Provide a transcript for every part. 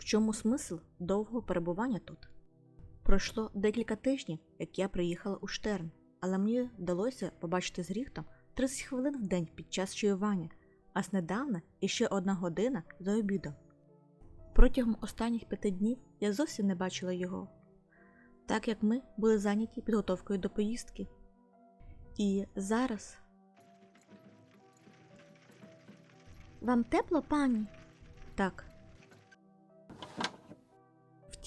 В чому смисл довгого перебування тут? Пройшло декілька тижнів, як я приїхала у Штерн, але мені вдалося побачити з Ріхтом 30 хвилин в день під час чаювання, а знедавна іще одна година за обідом. Протягом останніх п'яти днів я зовсім не бачила його, так як ми були зайняті підготовкою до поїздки. І зараз. Вам тепло, пані? Так.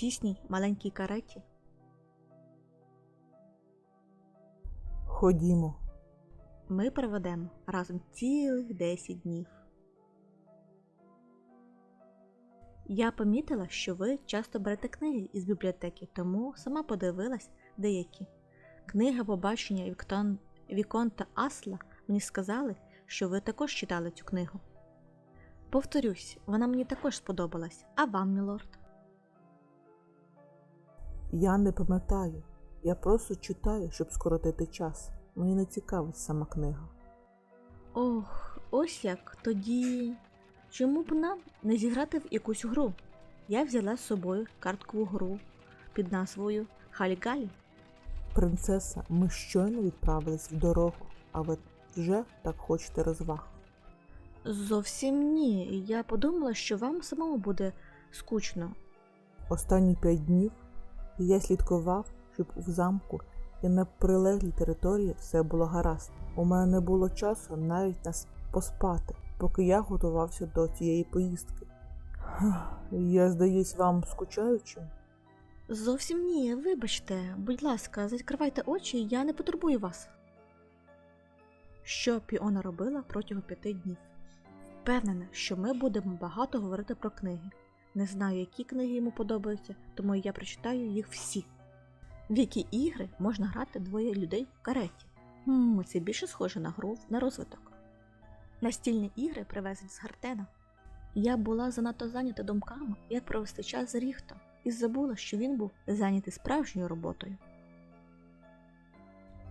Тісній маленькій кареті Ходімо. ми проведемо разом цілих 10 днів. Я помітила, що ви часто берете книги із бібліотеки, тому сама подивилась деякі. Книга побачення Віктон... Віконта Асла мені сказали, що ви також читали цю книгу. Повторюсь, вона мені також сподобалась, а вам, мілорд? Я не пам'ятаю. Я просто читаю, щоб скоротити час. Мені не цікавить сама книга. Ох, ось як тоді. Чому б нам не зіграти в якусь гру? Я взяла з собою карткову гру під назвою Халі-Галі. Принцеса, ми щойно відправились в дорогу, а ви вже так хочете розваг. Зовсім ні. Я подумала, що вам самому буде скучно. Останні п'ять днів я слідкував, щоб в замку і на прилеглій території все було гаразд. У мене не було часу навіть нас поспати, поки я готувався до цієї поїздки. Я здаюсь вам скучаючим? Зовсім ні, вибачте, будь ласка, закривайте очі, я не потурбую вас. Що Піона робила протягом п'яти днів? Впевнена, що ми будемо багато говорити про книги. Не знаю, які книги йому подобаються, тому я прочитаю їх всі. В які ігри можна грати двоє людей в кареті? Хм, це більше схоже на гру на розвиток. Настільні ігри привезені з Гартена. Я була занадто зайнята думками, як провести час з Ріхтом, і забула, що він був зайнятий справжньою роботою.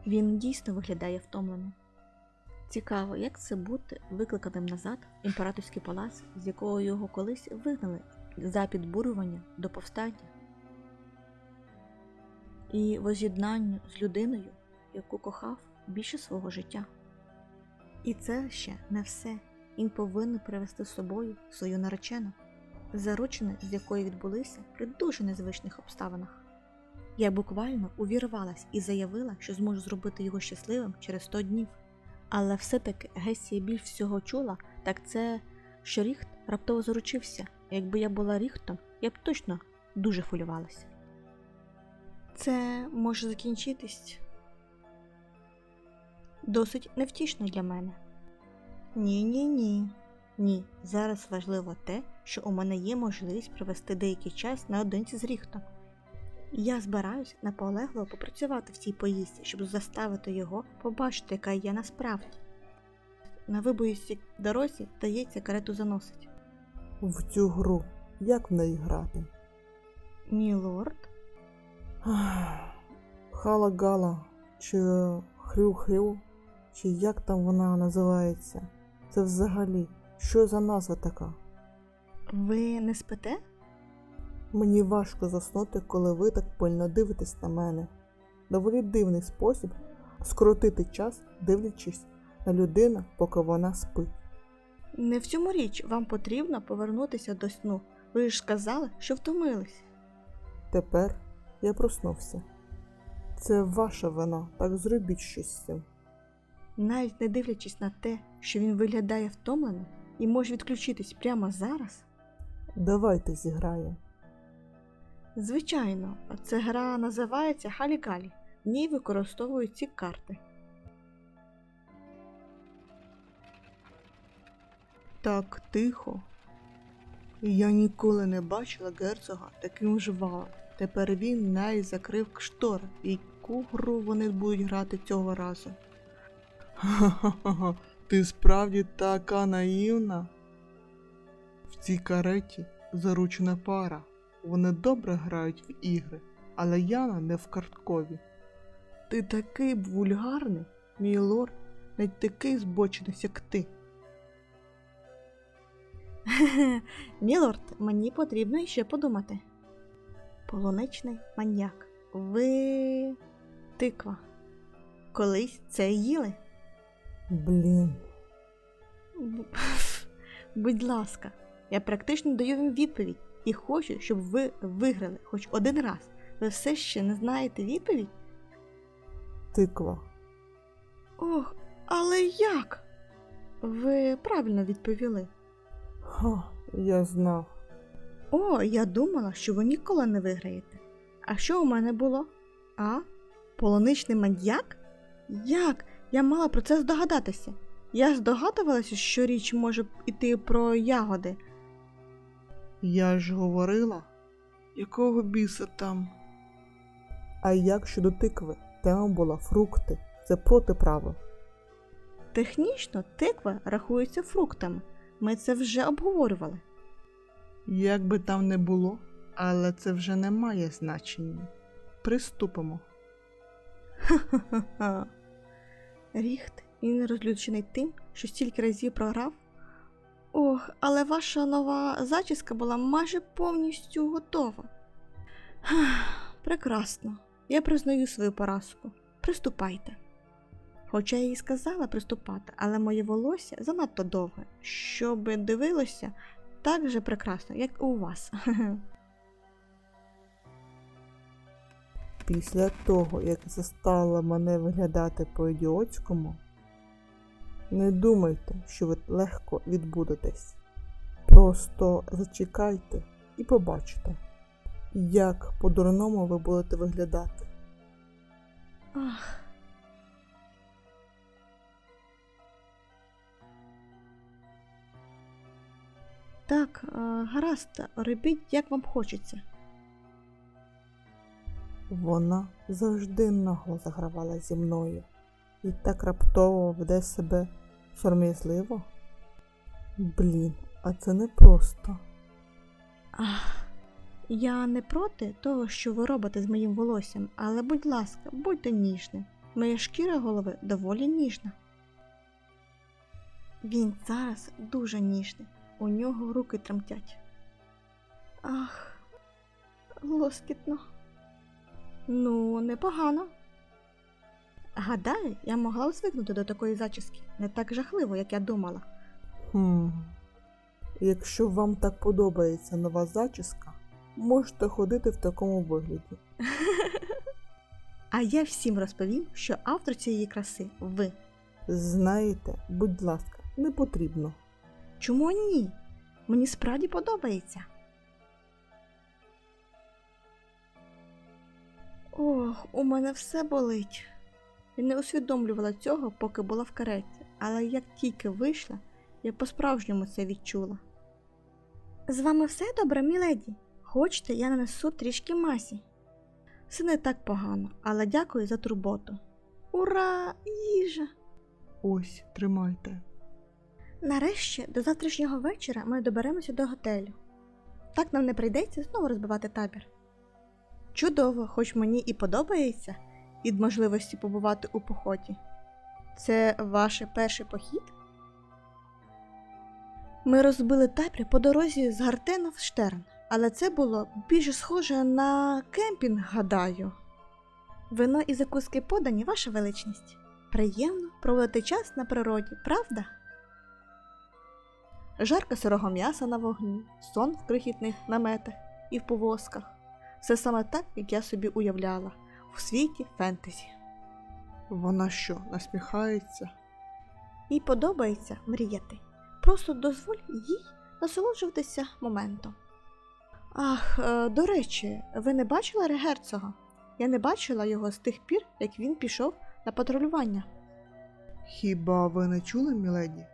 Він дійсно виглядає втомленим. Цікаво, як це бути викликаним назад в імператорський палац, з якого його колись вигнали за підбурювання до повстання, і воз'єднанню з людиною, яку кохав більше свого життя. І це ще не все. Він повинен привезти з собою свою наречену, заручини з якої відбулися при дуже незвичних обставинах. Я буквально увірвалась і заявила, що зможу зробити його щасливим через 100 днів. Але все-таки Гесія більш всього чула, так це, що Ріхт раптово заручився. Якби я була Ріхтом, я б точно дуже хвилювалася. Це може закінчитись досить невтішно для мене. Ні, ні, ні. Ні, зараз важливо те, що у мене є можливість провести деякий час наодинці з Ріхтом. Я збираюсь наполегливо попрацювати в цій поїздці, щоб заставити його побачити, яка я насправді. На вибоїстій дорозі, здається, карету заносить. В цю гру як в неї грати? Мілорд? Хала-гала, чи хрю-хрю, чи як там вона називається? Це взагалі що за назва така? Ви не спите? Мені важко заснути, коли ви так пильно дивитесь на мене. Доволі дивний спосіб скоротити час, дивлячись на людину, поки вона спить. Не в цьому річ вам потрібно повернутися до сну. Ви ж сказали, що втомились. Тепер я проснувся. Це ваша вина, так зробіть щось з цим. Навіть не дивлячись на те, що він виглядає втомленим і може відключитись прямо зараз. Давайте зіграємо. Звичайно, ця гра називається Халі-Галі. В ній використовують ці карти. Так тихо. Я ніколи не бачила герцога таким жвавим. Тепер він навіть закрив штори, яку гру вони будуть грати цього разу. Ха-ха-ха, ти справді така наївна. В цій кареті заручена пара. Вони добре грають в ігри, але Яна не в карткові. Ти такий вульгарний, мій лорд, навіть такий збочинець, як ти. Мілорд, мені потрібно ще подумати. Полуничний маньяк. Ви. тиква. Колись це їли? Блін. Б- Будь ласка, я практично даю вам відповідь і хочу, щоб ви виграли хоч один раз. Ви все ще не знаєте відповідь? Тиква. Ох, але як? Ви правильно відповіли. Ха, я знав. О, я думала, що ви ніколи не виграєте. А що у мене було? А? Полуничний маньяк? Як? Я мала про це здогадатися. Я здогадувалася, що річ може йти про ягоди. Я ж говорила, якого біса там? А як щодо тикви? Тема була фрукти. Це проти правил. Технічно тиква рахується фруктами. Ми це вже обговорювали. Як би там не було, але це вже не має значення. Приступимо. Ріхт він розлючений тим, що стільки разів програв. Ох, але ваша нова зачіска була майже повністю готова. Прекрасно. Я признаю свою поразку. Приступайте. Хоча я і сказала приступати, але моє волосся занадто довге, щоб дивилося так же прекрасно, як і у вас. Після того, як застала мене виглядати по-ідіотському, не думайте, що ви легко відбудетесь. Просто зачекайте і побачите, як по-дурному ви будете виглядати. Ах. Так, е, гаразд, робіть, як вам хочеться. Вона завжди нагло загравала зі мною і так раптово веде себе сором'язливо. Блін, а це не просто. Ах, я не проти того, що ви робите з моїм волоссям, але будь ласка, будьте ніжним. Моя шкіра голови доволі ніжна. Він зараз дуже ніжний, у нього руки тремтять. Ах, лоскітно. Ну, непогано. Гадаю, я могла б звикнути до такої зачіски, не так жахливо, як я думала. Хм. Якщо вам так подобається нова зачіска, можете ходити в такому вигляді. А я всім розповім, що автор цієї краси ви. Знаєте, будь ласка, не потрібно. Чому ні? Мені справді подобається. Ох, у мене все болить. Я не усвідомлювала цього, поки була в кареті, але як тільки вийшла, я по-справжньому це відчула. З вами все добре, міледі? Хочете, я нанесу трішки масі. Все не так погано, але дякую за турботу. Ура, їжа! Ось, тримайте. Нарешті, до завтрашнього вечора ми доберемося до готелю. Так нам не прийдеться знову розбивати табір. Чудово, хоч мені і подобається від можливості побувати у поході. Це ваш перший похід? Ми розбили табір по дорозі з Гартена в Штерн, але це було більше схоже на кемпінг, гадаю. Вино і закуски подані, ваша величність. Приємно проводити час на природі, правда? Жарка сирого м'яса на вогні, сон в крихітних наметах і в повозках. Все саме так, як я собі уявляла, у світі фентезі. Вона що, насміхається? Їй подобається мріяти. Просто дозволь їй насолоджуватися моментом. Ах, е, до речі, ви не бачили регерцога? Я не бачила його з тих пір, як він пішов на патрулювання. Хіба ви не чули, міледі?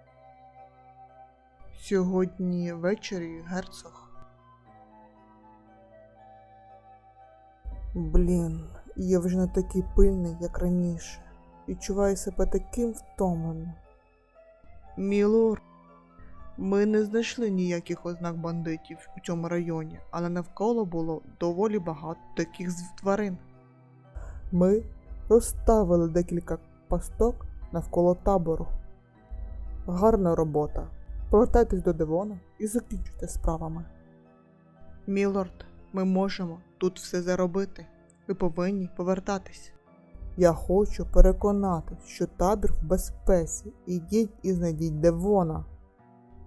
Сьогодні ввечері герцог. Блін, я вже не такий пильний, як раніше. Відчуваю себе таким втомленим. Мілор, ми не знайшли ніяких ознак бандитів у цьому районі, але навколо було доволі багато таких тварин. Ми розставили декілька пасток навколо табору. Гарна робота. Повертайтесь до Девона і закінчуйте справами. Мілорд, ми можемо тут все заробити. Ви повинні повертатись. Я хочу переконатись, що табір в безпеці. Ідіть і знайдіть Девона.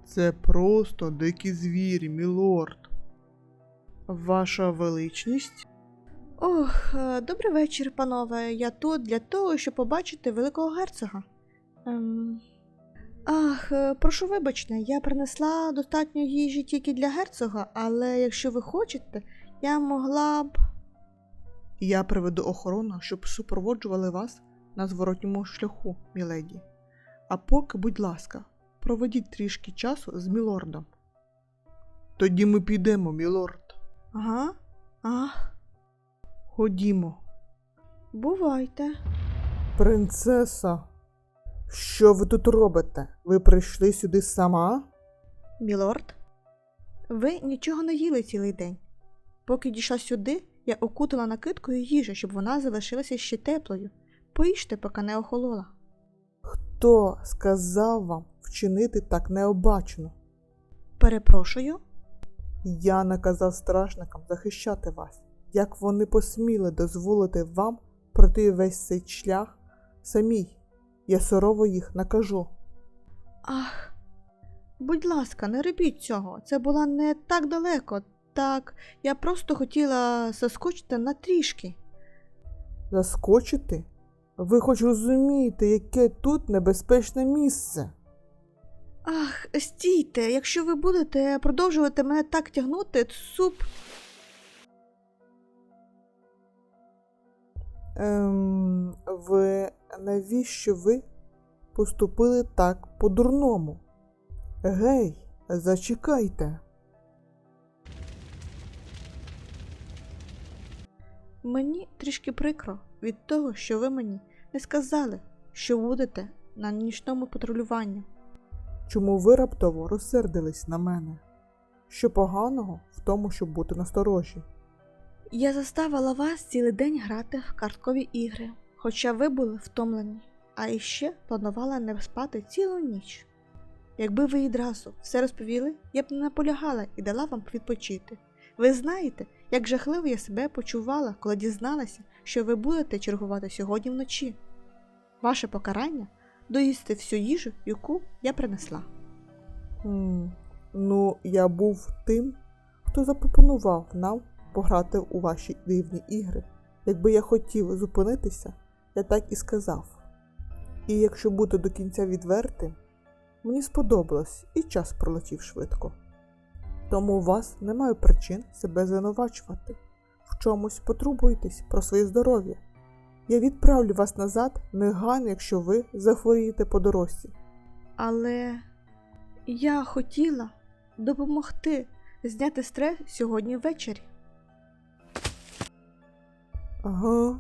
Це просто дикі звірі, мілорд. Ваша величність? Ох, е, добрий вечір, панове. Я тут для того, щоб побачити великого герцога. Ем... Ах, е, прошу вибачте, я принесла достатньо їжі тільки для герцога, але якщо ви хочете, я могла б. Я приведу охорону, щоб супроводжували вас на зворотньому шляху, міледі. А поки, будь ласка, проведіть трішки часу з мілордом. Тоді ми підемо, мілорд. Ага. Ах, Ходімо. бувайте. Принцеса, що ви тут робите? Ви прийшли сюди сама? Мілорд, ви нічого не їли цілий день. Поки дійшла сюди, я окутала накидкою їжу, щоб вона залишилася ще теплою. Поїжте, поки не охолола. Хто сказав вам вчинити так необачно? Перепрошую. Я наказав стражникам захищати вас. Як вони посміли дозволити вам пройти весь цей шлях самій? Я сурово їх накажу. Ах, будь ласка, не робіть цього. Це було не так далеко. Так, я просто хотіла заскочити на трішки. Заскочити? Ви хоч розумієте, яке тут небезпечне місце? Ах, стійте, якщо ви будете продовжувати мене так тягнути, суп. Ем, ви навіщо ви поступили так по-дурному? Гей, зачекайте. Мені трішки прикро від того, що ви мені не сказали, що будете на нічному патрулюванні. Чому ви раптово розсердились на мене? Що поганого в тому, щоб бути насторожі? Я заставила вас цілий день грати в карткові ігри, хоча ви були втомлені, а іще планувала не спати цілу ніч. Якби ви відразу все розповіли, я б не наполягала і дала вам відпочити. Ви знаєте, як жахливо я себе почувала, коли дізналася, що ви будете чергувати сьогодні вночі. Ваше покарання доїсти всю їжу, яку я принесла. Хм, ну, я був тим, хто запропонував нам пограти у ваші дивні ігри. Якби я хотів зупинитися, я так і сказав. І якщо бути до кінця відвертим, мені сподобалось і час пролетів швидко. Тому у вас немає причин себе звинувачувати. В чомусь потребуйтесь про своє здоров'я. Я відправлю вас назад негайно, якщо ви захворієте по дорозі. Але я хотіла допомогти зняти стрес сьогодні ввечері. Ага,